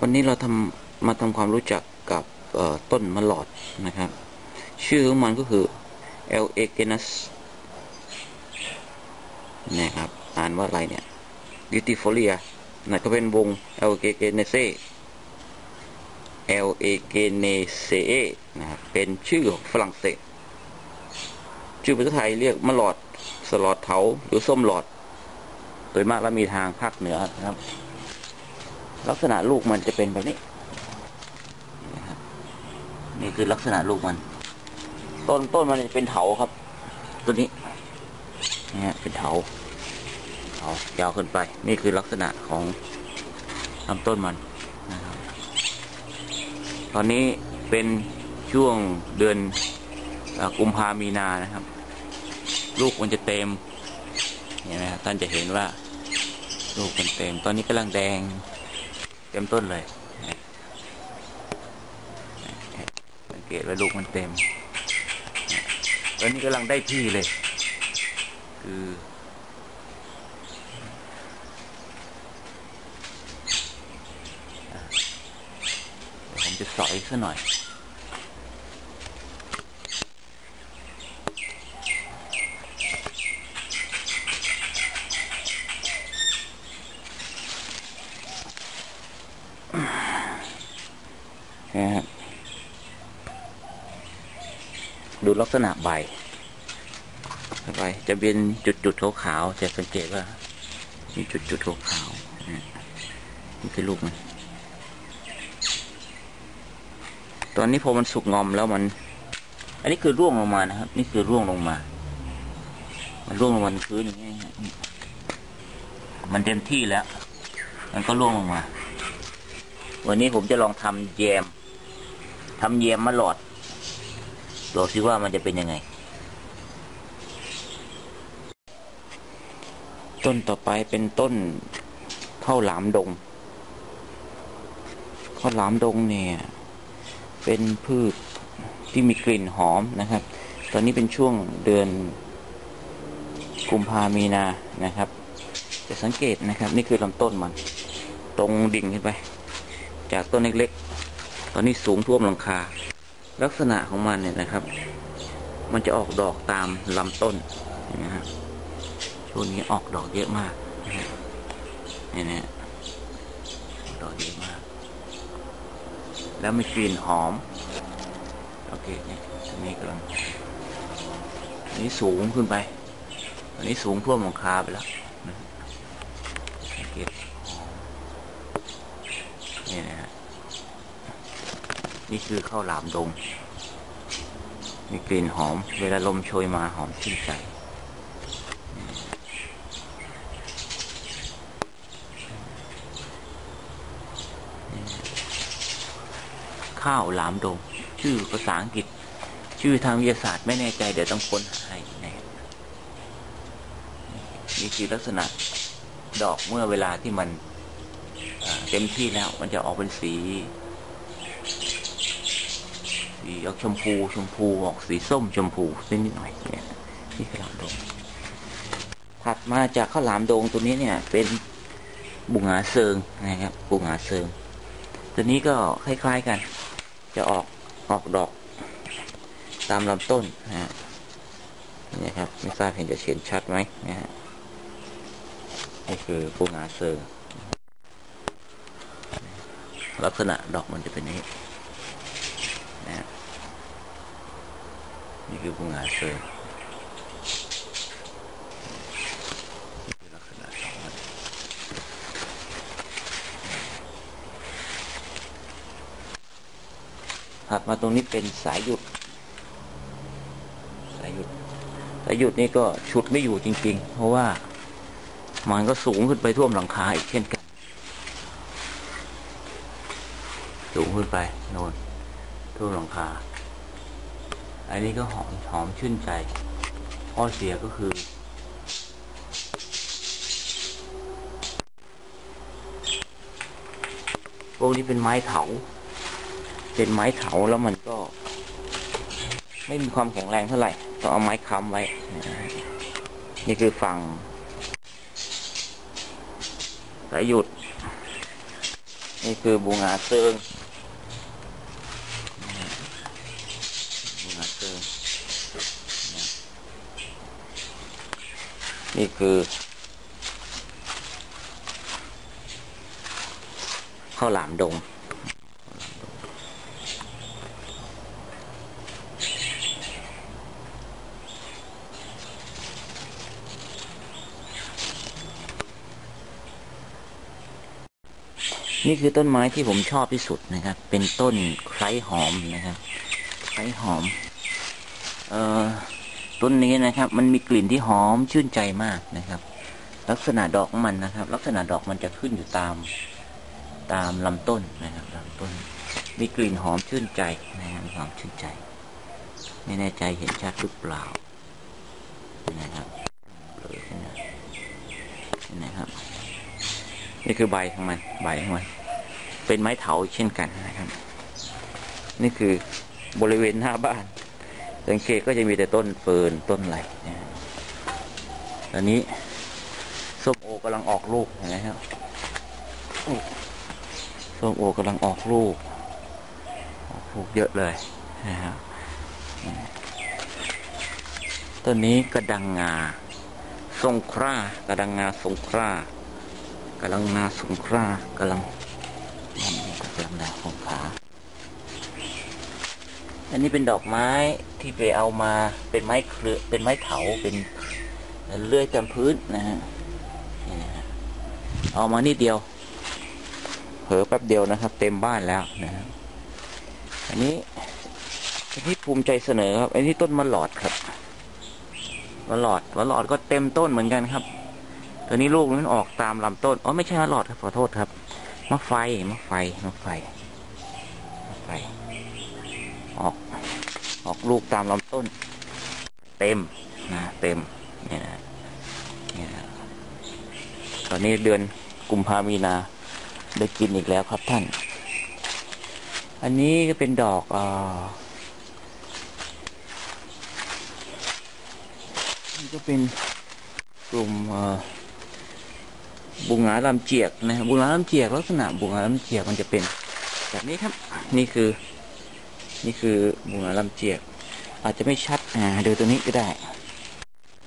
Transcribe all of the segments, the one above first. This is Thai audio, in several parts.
วันนี้เราทำมาทำความรู้จักกับต้นมะหลอดนะครับ ชื่อของมันก็คือ L. a g e n u s นะครับ อ่านว่าอะไรเนี่ย Beautifolia นั่นก็เป็นวง L. a g e n u s L. a g e n u s นะครับเป็นชื่อของฝรั่งเศส ชื่อภาษาไทยเรียกมะหลอด สลอดเถาหรือส้มหลอด โดยมากแล้วมีทางภาคเหนือนะครับ ลักษณะลูกมันจะเป็นแบบนี้นะครับนี่คือลักษณะลูกมัน ต้นต้นมันจะเป็นเถาครับ ตัวนี้นี่ฮะเป็นเถาเถายาวขึ้นไป นี่คือลักษณะของลำต้นมันนะครับตอนนี้เป็นช่วงเดือนกุมภามีนานะครับ ลูกมันจะเต็มเห็นไหมครับท่านจะเห็นว่าลูกมันเต็ม ตอนนี้กำลังแดง ต็มต้นเลยสังเกตว่าลูกมันเต็มตอนนี้กำลังได้ที่เลย คือผมจะสอยซะหน่อย นะครับดูลักษณะใบใบจะเป็นจุดๆขาวๆจะสังเกตว่า มีจุดๆขาวๆนี่คือลูกมันตอนนี้พอมันสุกงอมแล้วมัน อันนี้คือร่วงลงมานะครับ นี่คือร่วงลงมา มันร่วงลงมาพื้นอย่างนี้มันเต็มที่แล้ว มันก็ร่วงลงมา วันนี้ผมจะลองทำแยม ทำแยมมะหลอดดูซิว่ามันจะเป็นยังไง ต้นต่อไปเป็นต้นข้าวหลามดงข้าวหลามดงเนี่ยเป็นพืชที่มีกลิ่นหอมนะครับ ตอนนี้เป็นช่วงเดือนกุมภามีนานะครับจะสังเกตนะครับ นี่คือลำต้นมัน ตรงดิ่งขึ้นไป จากต้นเล็กๆ ตอนนี้สูงท่วมหลังคา ลักษณะของมันเนี่ยนะครับ มันจะออกดอกตามลำต้นนไหมครับช่วงนี้ออกดอกเยอะมากนี่นะดอกเยอะมาก แล้วมีกลิ่นหอม โอเคเนี่ยอันนี้กำลังอันนี้สูงขึ้นไป อันนี้สูงท่วมหลังคาไปแล้วสังเกตหอมนี่นะฮะ นี่คือข้าวหลามดง มีกลิ่นหอม เวลาลมโชยมาหอมชื่นใจข้าวหลามดง ชื่อภาษาอังกฤษ ชื่อทางวิทยาศาสตร์ไม่แน่ใจ เดี๋ยวต้องค้นหาให้นะครับนี่คือลักษณะดอกเมื่อเวลาที่มันเต็มที่แล้วมันจะออกเป็นสี สีออกชมพูชมพูออกสีส้มชมพูนิดหน่อยเนี่ยนี่คือหลามดงถัดมาจากข้าวหลามดงตัวนี้เนี่ย เป็นบุงหาเซิงนะครับ บุงหาเซิง ตัวนี้ก็คล้ายๆกัน จะออกออกดอก ตามลำต้นนะฮะนี่ครับ ไม่ทราบเห็นจะเห็นชัดไหมนะฮะนี่คือบุงหาเซิงลักษณะดอกมันจะเป็นนี้นะฮะ นี่คือบุงหาเซอลักษณะของมันถัดมาตรงนี้เป็นสายหยุด สายหยุด สายหยุดนี่ก็ชุดไม่อยู่จริง ๆ เพราะว่ามันก็สูงขึ้นไปท่วมหลังคาอีกเช่นกัน สูงขึ้นไปโน่นท่วมหลังคา อันนี้ก็หอมหอมชื่นใจ ข้อเสียก็คือ พวกนี้เป็นไม้เถา เป็นไม้เถาแล้วมันก็ ไม่มีความแข็งแรงเท่าไหร่ต้องเอาไม้ค้ำไว้ นี่คือฝั่งสายหยุด นี่คือบูงาเซิงบูงาเซิง นี่คือข้าวหลามดง นี่คือต้นไม้ที่ผมชอบที่สุดนะครับ เป็นต้นไคร้หอมนะครับ ไคร้หอม เอ่อ ต้นนี้นะครับ มันมีกลิ่นที่หอมชื่นใจมากนะครับ ลักษณะดอกมันนะครับ ลักษณะดอกมันจะขึ้นอยู่ตามตามลำต้นนะครับลำต้น มีกลิ่นหอมชื่นใจนะครับหอมชื่นใจ ไม่แน่ใจเห็นชัดหรือเปล่านะครับเลยขึ้นมานะครับ นี่คือใบของมันใบของมันเป็นไม้เถาเช่นกันนะครับ นี่คือบริเวณหน้าบ้าน สังเกตก็จะมีแต่ต้นเฟิร์นต้นอะไรนะฮะตอนนี้ส้มโอกำลังออกลูกเห็นไหมครับส้มโอกำลังออกลูกออกลูกเยอะเลยนะครับต้นนี้กระดังงาทรงครากระดังงาทรงครากำลังงาสงครากำลังกำลังดาสงขา อันนี้เป็นดอกไม้ที่ไปเอามาเป็นไม้เครือเป็นไม้เถาเป็นเลื่อยตามพื้นนะฮะเอามานิดเดียวเผลอแป๊บเดียวนะครับ เต็มบ้านแล้วนะอันนี้อันนี้ภูมิใจเสนอครับ อันนี้ต้นมะหลอดครับมะหลอดมะหลอดก็เต็มต้นเหมือนกันครับ ตัวนี้ลูกมันออกตามลำต้นอ๋อไม่ใช่มะหลอดครับขอโทษครับมะไฟมะไฟมะไฟ มะไฟ ออก ออกลูกตามลำต้น เต็มนะเต็มเนี่ยนะเนี่ยนะตอนนี้เดือนกุมภามีนาได้กินอีกแล้วครับท่าน อันนี้ก็เป็นดอกอ่านี่ก็เป็นกลุ่มบุงหาลำเจียกนะบุงหาลำเจียกลักษณะบุงหาลำเจียกมันจะเป็น แบบนี้ครับนี่คือ นี่คือบุงหงาลำเจียก อาจจะไม่ชัดอ่าดูตัวนี้ก็ได้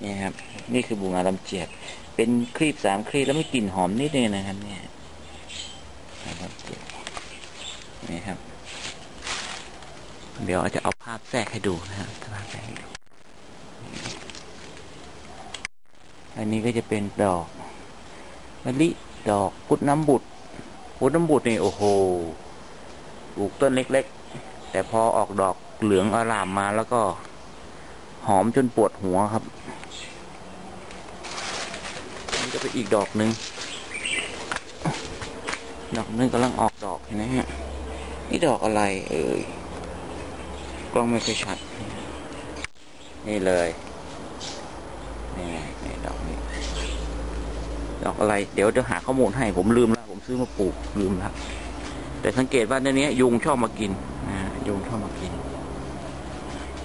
นี่ครับ นี่คือบุงาลำเจียก เป็นครีบสามครีบแล้วไม่กลิ่นหอมนิดนึงนะครับ เนี่ยนะครับนี่ครับ เดี๋ยวอาจจะเอาภาพแทรกให้ดูนะครับภาพแทรกให้ดูอันนี้ก็จะเป็นดอกมะลิดอกพุดน้ำบุตรพุดน้ำบุตรนี่โอ้โหปลูกต้นเล็ก ๆ แต่พอออกดอกเหลืองอารามมาแล้วก็หอมจนปวดหัวครับนี่ก็เป็นอีกดอกหนึ่งดอกหนึงกำลังออกดอกเห็นไหมฮะนี่ดอกอะไรเอ่ยกล้องไม่ค่อยชัด นี่เลยนี่นี่ดอกนี้ดอกอะไร เดี๋ยวจะหาข้อมูลให้ผมลืมแล้ว ผมซื้อมาปลูกลืมแล้วแต่สังเกตว่าในนี้ยุงชอบมากิน นะฮะยุงชอบมากิน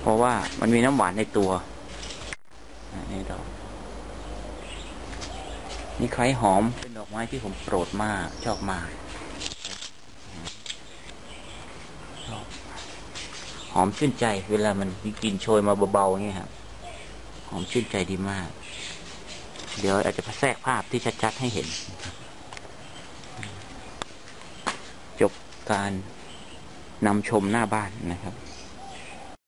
เพราะว่ามันมีน้ำหวานในตัวนี่ดอกนี่ไคร้หอมเป็นดอกไม้ที่ผมโปรดมากชอบมากหอมชื่นใจเวลามันมีกลิ่นโชยมาเบาๆอย่างเงี้ยครับหอมชื่นใจดีมาก เดี๋ยวอาจจะแทรกภาพที่ชัดๆให้เห็น จบการ นำชมหน้าบ้านนะครับ